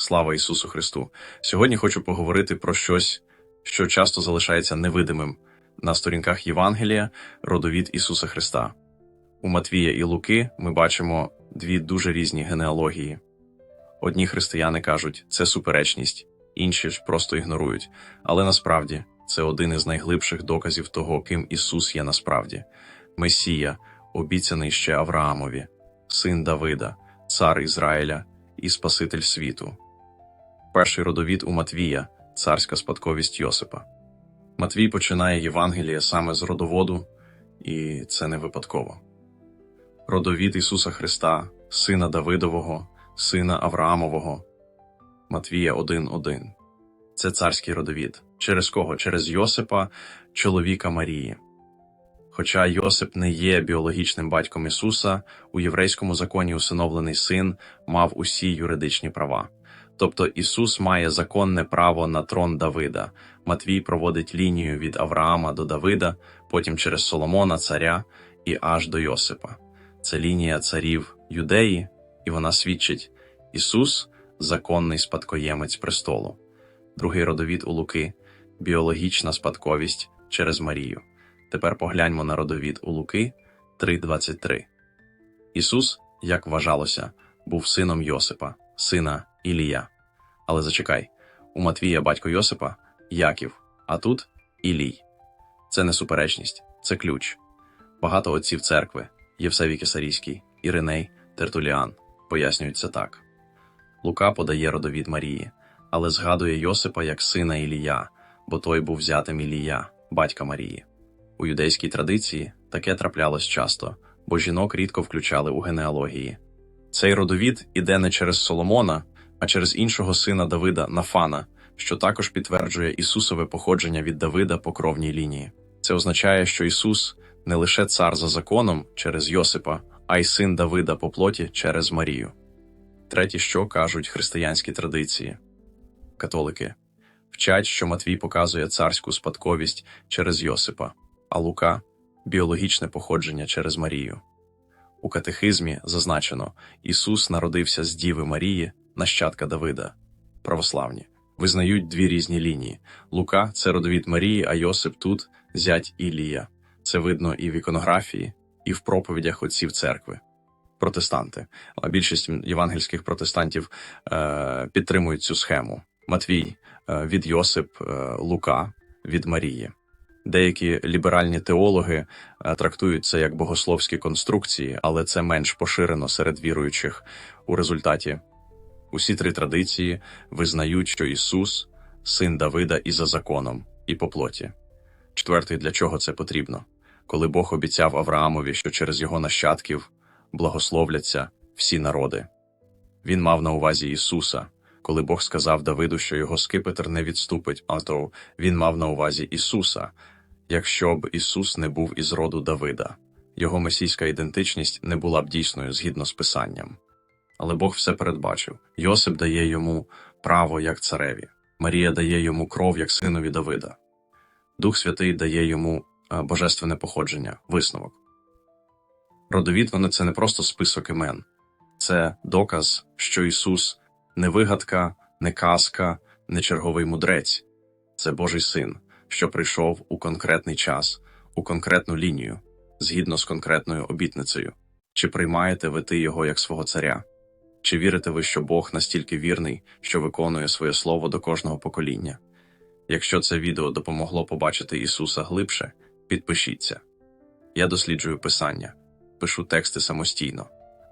Слава Ісусу Христу! Сьогодні хочу поговорити про щось, що часто залишається невидимим на сторінках Євангелія, родовід Ісуса Христа. У Матвія і Луки ми бачимо дві дуже різні генеалогії. Одні християни кажуть, це суперечність, інші ж просто ігнорують. Але насправді це один із найглибших доказів того, ким Ісус є насправді Месія, обіцяний ще Авраамові, син Давида, цар Ізраїля і Спаситель світу. Перший родовід у Матвія, царська спадковість Йосипа. Матвій починає Євангеліє саме з родоводу, і це не випадково. Родовід Ісуса Христа, сина Давидового, сина Авраамового. Матвія 1.1. Це царський родовід. Через кого? Через Йосипа, чоловіка Марії. Хоча Йосип не є біологічним батьком Ісуса, у єврейському законі усиновлений син мав усі юридичні права. Тобто Ісус має законне право на трон Давида. Матвій проводить лінію від Авраама до Давида, потім через Соломона, царя і аж до Йосипа. Це лінія царів Юдеї, і вона свідчить Ісус законний спадкоємець престолу. Другий родовід у Луки біологічна спадковість через Марію. Тепер погляньмо на родовід у Луки 3.23. Ісус, як вважалося, був сином Йосипа, сина Ілія. Але зачекай, у Матвія батько Йосипа Яків, а тут Ілій. Це не суперечність, це ключ. Багато отців церкви Євсевій Кесарійський, Іриней, Тертуліан пояснюють це так. Лука подає родовід Марії, але згадує Йосипа як сина Ілія, бо той був взятим Ілія, батька Марії. У юдейській традиції таке траплялось часто, бо жінок рідко включали у генеалогії. Цей родовід іде не через Соломона, а через іншого сина Давида Нафана, що також підтверджує Ісусове походження від Давида по кровній лінії. Це означає, що Ісус не лише цар за законом через Йосипа, а й син Давида по плоті через Марію. Третє, що кажуть християнські традиції. Католики вчать, що Матвій показує царську спадковість через Йосипа, а Лука біологічне походження через Марію. У катехизмі зазначено, Ісус народився з Діви Марії, нащадка Давида. Православні визнають дві різні лінії. Лука це родовід Марії, а Йосип тут зять Ілія. Це видно і в іконографії, і в проповідях отців церкви. Протестанти, а більшість євангельських протестантів е, підтримують цю схему. Матвій е, від Йосип, е, Лука від Марії. Деякі ліберальні теологи е, трактують це як богословські конструкції, але це менш поширено серед віруючих. У результаті усі три традиції визнають, що Ісус син Давида і за законом, і по плоті. Четвертий, для чого це потрібно? Коли Бог обіцяв Авраамові, що через його нащадків благословляться всі народи. Він мав на увазі Ісуса. Коли Бог сказав Давиду, що його скипетр не відступить, а то він мав на увазі Ісуса, якщо б Ісус не був із роду Давида, його месійська ідентичність не була б дійсною згідно з Писанням. Але Бог все передбачив. Йосип дає йому право як цареві, Марія дає йому кров як синові Давида. Дух Святий дає йому е, божественне походження, висновок. Родовід вони це не просто список імен, це доказ, що Ісус не вигадка, не казка, не черговий мудрець. Це Божий син, що прийшов у конкретний час, у конкретну лінію, згідно з конкретною обітницею. Чи приймаєте ви ти його як свого царя? Чи вірите ви, що Бог настільки вірний, що виконує своє слово до кожного покоління? Якщо це відео допомогло побачити Ісуса глибше, підпишіться. Я досліджую Писання, пишу тексти самостійно,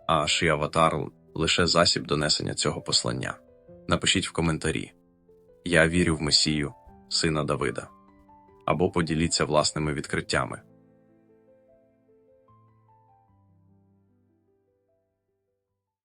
а Шияватар лише засіб донесення цього послання. Напишіть в коментарі Я вірю в Месію, сина Давида, або поділіться власними відкриттями.